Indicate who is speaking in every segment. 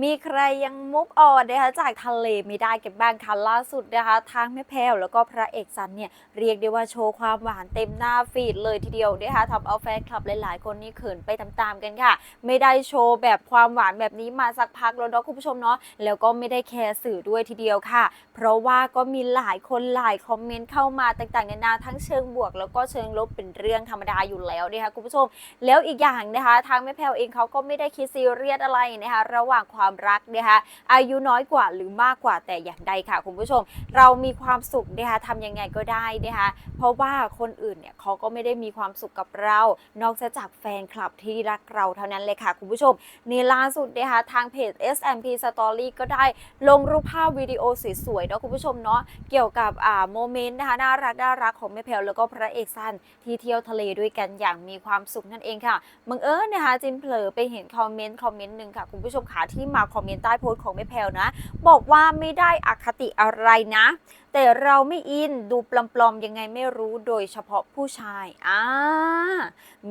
Speaker 1: มีใครยังมุกออนนะคะจากทะเลไม่ได้กันบ้างคะล่าสุดนะคะทางแม่แพรวแล้วก็พระเอกสันเนี่ยเรียกได้ว่าโชว์ความหวานเต็มหน้าฟีดเลยทีเดียวนะคะทำเอาแฟนคลับหลายๆ คนนี่เขินไปตามๆกันค่ะ ไม่ได้โชว์แบบความหวานแบบนี้มาสักพักแล้วเนาะคุณผู้ชมเนาะแล้วก็ไม่ได้แคร์สื่อด้วยทีเดียวค่ะ เพราะว่าก็มีหลายคนหลายคอมเมนต์เข้ามาต่างๆนานาทั้งเชิงบวก แล้วก็เชิงลบเป็นเรื่องธรรมดาอยู่แล้วนะคะคุณผู้ชม แล้วอีกอย่างนะคะ ทางแม่แพรวเองเขาก็ไม่ได้คิดซีเรียสอะไรนะคะระหว่างความความรักนะคะอายุน้อยกว่าหรือมากกว่าแต่อย่างใดค่ะคุณผู้ชม เรามีความสุขนะคะทำยังไงก็ได้นะคะเพราะว่าคนอื่นเนี่ยเขาก็ไม่ได้มีความสุขกับเรา นอกจากแฟนคลับที่รักเราเท่านั้นเลยค่ะคุณผู้ชมนี่ล่าสุดนะคะทางเพจ SMP Story ก็ได้ลงรูปภาพวิดีโอสวยๆเนาะคุณผู้ชมเนาะเกี่ยวกับอ่าโมเมนต์นะคะน่ารักน่ารักของแม่แพรวแล้วก็พระเอกสั้นที่เที่ยวทะเลด้วยกันอย่างมีความสุขนั่นเองค่ะบังเอิญนะคะจินเผลอไปเห็นคอมเมนต์คอมเมนต์หนึ่งค่ะคุณผู้ชมขาที่มาคอมเมนต์ใต้โพสต์ของแม่แพลนะ บอกว่าไม่ได้อคติอะไรนะ แต่เราไม่อินดูปลอมๆยังไงไม่รู้โดยเฉพาะผู้ชายอ่า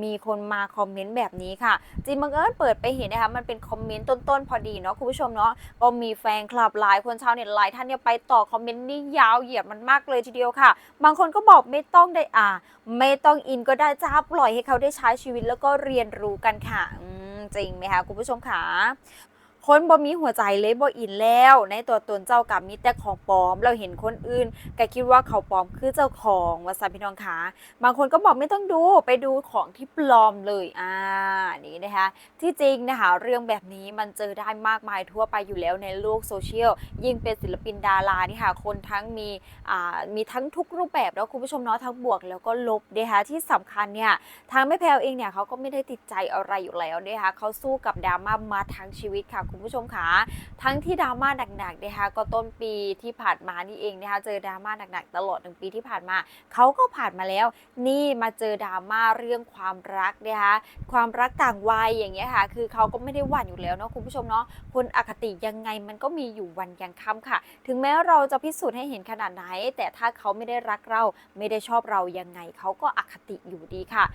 Speaker 1: มีคนมาคอมเมนต์แบบนี้ค่ะจินบังเอิญเปิดไปเห็นนะคะมันเป็นคอมเมนต์ต้นๆพอดีเนาะคุณผู้ชมเนาะก็มีแฟนคลับหลายคนชาวเน็ตหลายท่านเนี่ยไปต่อคอมเมนต์นี่ยาวเหยียดมันมากเลยทีเดียวค่ะ บางคนก็บอกไม่ต้องได้อ่า ไม่ต้องอินก็ได้จ้าปล่อยให้เขาได้ใช้ชีวิตแล้วก็เรียนรู้กันค่ะจริงไหมคะคุณผู้ชมค่ะ คนบ่มีหัวใจเลยบ่อินแล้ว ในตัวตนเจ้ากับมีแต่ของปลอม เราเห็นคนอื่นก็คิดว่าเขาปลอมคือเจ้าของวาซาพี่น้องคะบางคนก็บอกไม่ต้องดูไปดูของที่ปลอมเลยอ่านี่นะคะที่จริงนะคะเรื่องแบบนี้มันเจอได้มากมายทั่วไปอยู่แล้วในโลกโซเชียลยิ่งเป็นศิลปินดารานี่ค่ะคนทั้งมีอ่ามีทั้งทุกรูปแบบแล้วคุณผู้ชมเนาะทั้งบวกแล้วก็ลบนะคะที่สำคัญเนี่ยทางแม่แพลวเองเนี่ยเขาก็ไม่ได้ติดใจอะไรอยู่แล้วนะคะเขาสู้กับดราม่ามาทั้งชีวิตค่ะคุณผู้ชมค่ะทั้งที่ดราม่าหนักๆนะคะก็ต้นปีที่ผ่านมานี่เองนะคะเจอดราม่าหนักๆตลอดหนึ่งปีที่ผ่านมาเขาก็ผ่านมาแล้ว นี่มาเจอดราม่าเรื่องความรักนะคะความรักต่างวัยอย่างเงี้ยค่ะ คือเขาก็ไม่ได้หวั่นอยู่แล้วเนาะคุณผู้ชมเนาะคนอคติยังไงมันก็มีอยู่วันยังค่ำค่ะ ถึงแม้เราจะพิสูจน์ให้เห็นขนาดไหน แต่ถ้าเขาไม่ได้รักเราไม่ได้ชอบเรายังไงเขาก็อคติอยู่ดีค่ะ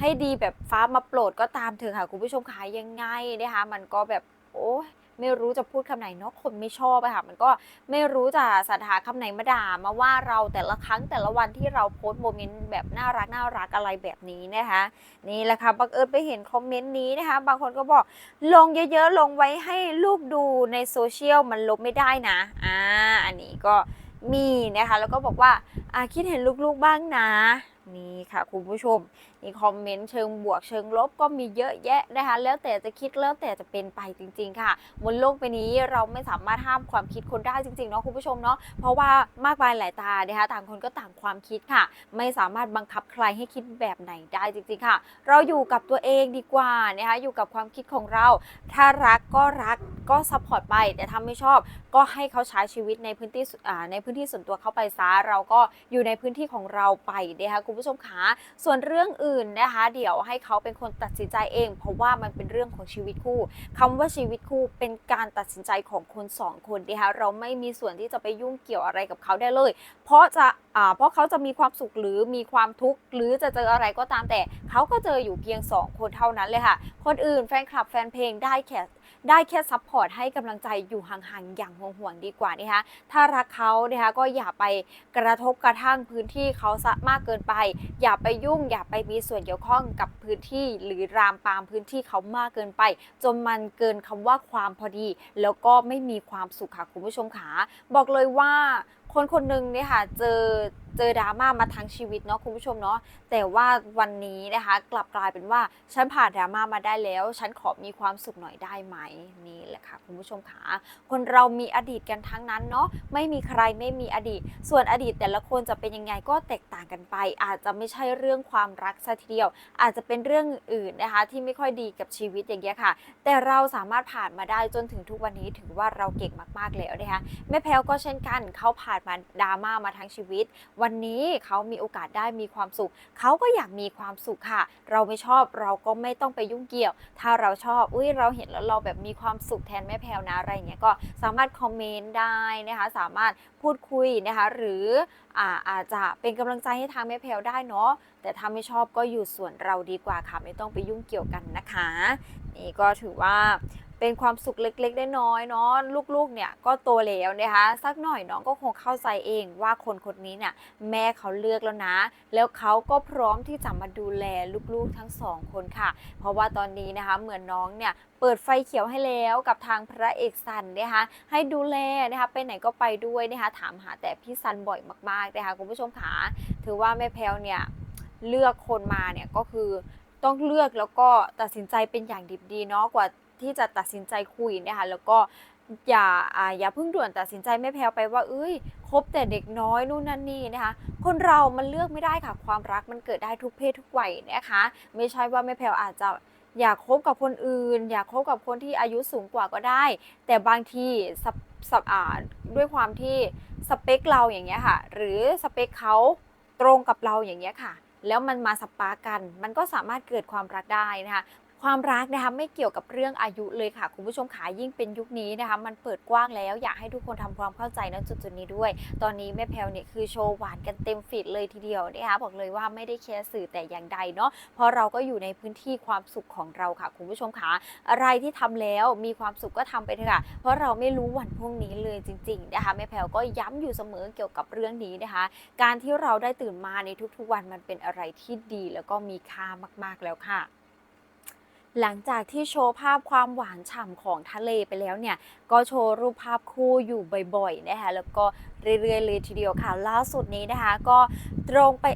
Speaker 1: ให้ดีแบบฟ้ามาโปรดก็ตามเถอะค่ะ คุณผู้ชมค่ะยังไงนะคะมันก็แบบ โอ้ยไม่รู้จะพูดคำไหนเนาะคนไม่ชอบอะค่ะ มันก็ไม่รู้จะสรรหาคำไหนมาด่ามาว่าเราแต่ละครั้งแต่ละวันที่เราโพสต์โมเมนต์แบบน่ารักน่ารักอะไรแบบนี้นะคะ นี่แหละค่ะบังเอิญไปเห็นคอมเมนต์นี้นะคะ บางคนก็บอกลงเยอะๆ ลงไว้ให้ลูกดูในโซเชียลมันลบไม่ได้นะอ่าอันนี้ก็มีนะคะ แล้วก็บอกว่าอาคิดเห็นลูกๆบ้างนะนี่ค่ะคุณผู้ชมนี่คอมเมนต์เชิงบวกเชิงลบก็มีเยอะแยะนะคะ แล้วแต่จะคิดแล้วแต่จะเป็นไปจริง ๆ ค่ะ บนโลกใบนี้เราไม่สามารถห้ามความคิดคนได้จริงๆเนาะคุณผู้ชมเนาะเพราะว่ามากมายหลายตานะคะต่างคนก็ต่างความคิดค่ะ ไม่สามารถบังคับใครให้คิดแบบไหนได้จริง ๆ ค่ะ เราอยู่กับตัวเองดีกว่านะคะอยู่กับความคิดของเรา ถ้ารักก็รักก็ซัพพอร์ตไปแต่ถ้าไม่ชอบก็ให้เขาใช้ชีวิตในพื้นที่ในพื้นที่ส่วนตัวเขาไปซะเราก็อยู่ในพื้นที่ของเราไปนะคะคุณผู้ชมคะส่วนเรื่องอื่นนะคะ เดี๋ยวให้เขาเป็นคนตัดสินใจเอง เพราะว่ามันเป็นเรื่องของชีวิตคู่คำว่าชีวิตคู่เป็นการตัดสินใจของคนสองคนนะคะเราไม่มีส่วนที่จะไปยุ่งเกี่ยวอะไรกับเขาได้เลย เพราะจะอ่าเพราะเขาจะมีความสุขหรือมีความทุกข์หรือจะเจออะไรก็ตามแต่เขาก็เจออยู่เพียงสองคนเท่านั้นเลยค่ะ คนอื่นแฟนคลับแฟนเพลงได้แค่ ได้แค่ซัพพอร์ตให้กำลังใจอยู่ห่างๆอย่างห่วงๆดีกว่านะคะถ้ารักเขานะคะก็อย่าไปกระทบกระทั่งพื้นที่เขาซะมากเกินไป อย่าไปยุ่ง อย่าไปมีส่วนเกี่ยวข้องกับพื้นที่ หรือรามปามพื้นที่เขามากเกินไป จนมันเกินคำว่าความพอดี แล้วก็ไม่มีความสุขค่ะคุณผู้ชมขาบอกเลยว่าคนคนหนึ่งเนี่ยค่ะเจอ เจอดราม่ามาทั้งชีวิตเนาะคุณผู้ชมเนาะแต่ว่าวันนี้นะคะ กลับกลายเป็นว่าฉันผ่านดราม่ามาได้แล้ว ฉันขอมีความสุขหน่อยได้ไหมนี่แหละค่ะคุณผู้ชมขาคนเรามีอดีตกันทั้งนั้นเนาะไม่มีใครไม่มีอดีต ส่วนอดีตแต่ละคนจะเป็นยังไงก็แตกต่างกันไป อาจจะไม่ใช่เรื่องความรักซะทีเดียว อาจจะเป็นเรื่องอื่นนะคะ ที่ไม่ค่อยดีกับชีวิตอย่างเงี้ยค่ะ แต่เราสามารถผ่านมาได้จนถึงทุกวันนี้ถือว่าเราเก่งมากๆแล้วนะคะแม่แพลวก็เช่นกันเขาผ่านมาดราม่ามาทั้งชีวิตวันนี้เขามีโอกาสได้มีความสุข เขาก็อยากมีความสุขค่ะ เราไม่ชอบเราก็ไม่ต้องไปยุ่งเกี่ยว ถ้าเราชอบอุ้ยเราเห็นแล้วเราแบบมีความสุขแทนแม่แพลวนะอะไรเงี้ยก็สามารถคอมเมนต์ได้นะคะสามารถพูดคุยนะคะหรืออาอาจจะเป็นกำลังใจให้ทางแม่แพลวได้เนาะแต่ถ้าไม่ชอบก็อยู่ส่วนเราดีกว่าค่ะ ไม่ต้องไปยุ่งเกี่ยวกันนะคะ นี่ก็ถือว่า เป็นความสุขเล็กๆ น้อยๆเนาะลูกๆ เนี่ยก็โตแล้วนะคะสักหน่อยน้องก็คงเข้าใจเองว่าคนคนนี้เนี่ยแม่เขาเลือกแล้วนะ แล้วเขาก็พร้อมที่จะมาดูแลลูกๆทั้งสองคนค่ะ เพราะว่าตอนนี้นะคะเหมือนน้องเนี่ยเปิดไฟเขียวให้แล้วกับทางพระเอกซันนะคะให้ดูแลนะคะไปไหนก็ไปด้วยนะคะถามหาแต่พี่ซันบ่อยมากๆนะคะคุณผู้ชมขาถือว่าแม่แพลวเนี่ยเลือกคนมาเนี่ยก็คือต้องเลือกแล้วก็ตัดสินใจเป็นอย่างดีดีเนาะกว่า ที่จะตัดสินใจคุยนะคะแล้วก็อย่าอ่าอย่าเพิ่งด่วนตัดสินใจแม่แพลวไปว่าเอ้ยคบแต่เด็กน้อยนู่นนั่นนี่นะคะ คนเรามันเลือกไม่ได้ค่ะ ความรักมันเกิดได้ทุกเพศทุกวัยนะคะ ไม่ใช่ว่าแม่แพลวอาจจะอยากคบกับคนอื่น อยากคบกับคนที่อายุสูงกว่าก็ได้ แต่บางทีสสเปอ่าด้วยความที่สเปคเราอย่างเงี้ยค่ะ หรือสเปคเขาตรงกับเราอย่างเงี้ยค่ะ แล้วมันมาสปาร์กัน มันก็สามารถเกิดความรักได้นะคะ ความรักนะคะไม่เกี่ยวกับเรื่องอายุเลยค่ะ คุณผู้ชมขายิ่งเป็นยุคนี้นะคะ มันเปิดกว้างแล้วอยากให้ทุกคนทำความเข้าใจณจุดจุดนี้ด้วย ตอนนี้แม่แพลวเนี่ยคือโชว์หวานกันเต็มฟีดเลยทีเดียวนะคะบอกเลยว่าไม่ได้แคร์สื่อแต่อย่างใดเนาะเพราะเราก็อยู่ในพื้นที่ความสุขของเราค่ะ คุณผู้ชมขาอะไรที่ทำแล้วมีความสุขก็ทำไปเถอะค่ะเพราะเราไม่รู้วันพรุ่งนี้เลยจริงๆนะคะแม่แพลวก็ย้ำอยู่เสมอเกี่ยวกับเรื่องนี้นะคะ การที่เราได้ตื่นมาในทุกๆวันมันเป็นอะไรที่ดีแล้วก็มีค่ามากๆแล้วค่ะ หลังจากที่โชว์ภาพความหวานฉ่ำของทะเลไปแล้วเนี่ย ก็โชว์รูปภาพคู่อยู่บ่อยๆนะคะแล้วก็เรื่อยๆเลยทีเดียวค่ะ ล่าสุดนี้นะคะ ก็ตรงไป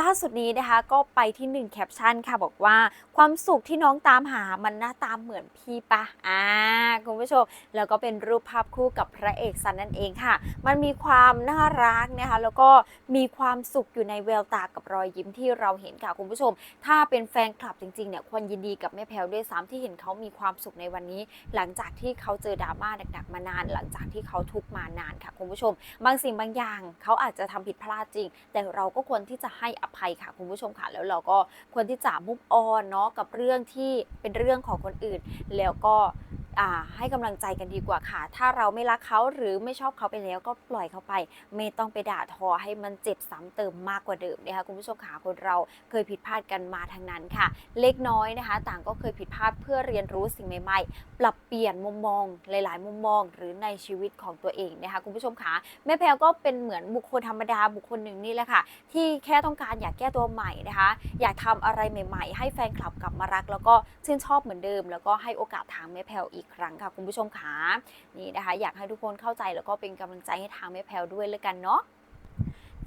Speaker 1: ล่าสุดนี้นะคะก็ไปที่หนึ่งแคปชั่นค่ะบอกว่าความสุขที่น้องตามหามันหน้าตาเหมือนพี่ปะอ่าคุณผู้ชม แล้วก็เป็นรูปภาพคู่กับพระเอกซันนั่นเองค่ะ มันมีความน่ารักนะคะ แล้วก็มีความสุขอยู่ในแววตากับรอยยิ้มที่เราเห็นค่ะคุณผู้ชม ถ้าเป็นแฟนคลับจริงๆเนี่ยควรยินดีกับแม่แพลวด้วยซ้ำที่เห็นเขามีความสุขในวันนี้ หลังจากที่เขาเจอดราม่าหนักๆมานาน หลังจากที่เขาทุกมานานค่ะคุณผู้ชม บางสิ่งบางอย่างเขาอาจจะทำผิดพลาดจริง แต่เราก็ควรที่จะให้อภัยค่ะคุณผู้ชมค่ะแล้วเราก็ควรที่จะมุกออนเนาะกับเรื่องที่เป็นเรื่องของคนอื่น แล้วก็ ให้กำลังใจกันดีกว่าค่ะ ถ้าเราไม่รักเขาหรือไม่ชอบเขาไปแล้วก็ปล่อยเขาไป ไม่ต้องไปด่าทอให้มันเจ็บซ้ำเติมมากกว่าเดิมนะคะคุณผู้ชมค่ะคนเราเคยผิดพลาดกันมาทางนั้นค่ะ เล็กน้อยนะคะ ต่างก็เคยผิดพลาดเพื่อเรียนรู้สิ่งใหม่ๆ ปรับเปลี่ยนมุมมองหลาย ๆ มุมมอง หรือในชีวิตของตัวเองนะคะคุณผู้ชมค่ะแม่แพลก็เป็นเหมือนบุคคลธรรมดาบุคคลหนึ่งนี่แหละค่ะ ที่แค่ต้องการอยากแก้ตัวใหม่นะคะ อยากทำอะไรใหม่ ๆ ให้แฟนคลับกลับมารัก แล้วก็ชื่นชอบเหมือนเดิม แล้วก็ให้โอกาสทางแม่แพลวอีกครั้งค่ะคุณผู้ชมค่ะนี่นะคะ อยากให้ทุกคนเข้าใจแล้วก็เป็นกำลังใจให้ทางแม่แพลวด้วยเลยกันเนาะ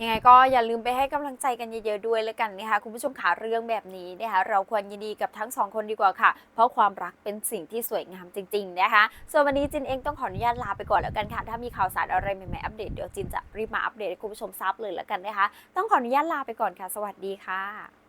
Speaker 1: ยังไงก็อย่าลืมไปให้กำลังใจกันเยอะๆด้วยแล้วกันนะคะคุณผู้ชมขาเรื่องแบบนี้นะคะเราควรยินดีกับทั้งสองคนดีกว่าค่ะ เพราะความรักเป็นสิ่งที่สวยงามจริง ๆ นะคะ ส่วนวันนี้จินเองต้องขออนุญาตลาไปก่อนแล้วกันค่ะ ถ้ามีข่าวสารอะไรใหม่ๆอัปเดตเดี๋ยวจินจะรีบมาอัปเดตให้คุณผู้ชมทราบเลยแล้วกันนะคะ ต้องขออนุญาตลาไปก่อนค่ะ สวัสดีค่ะ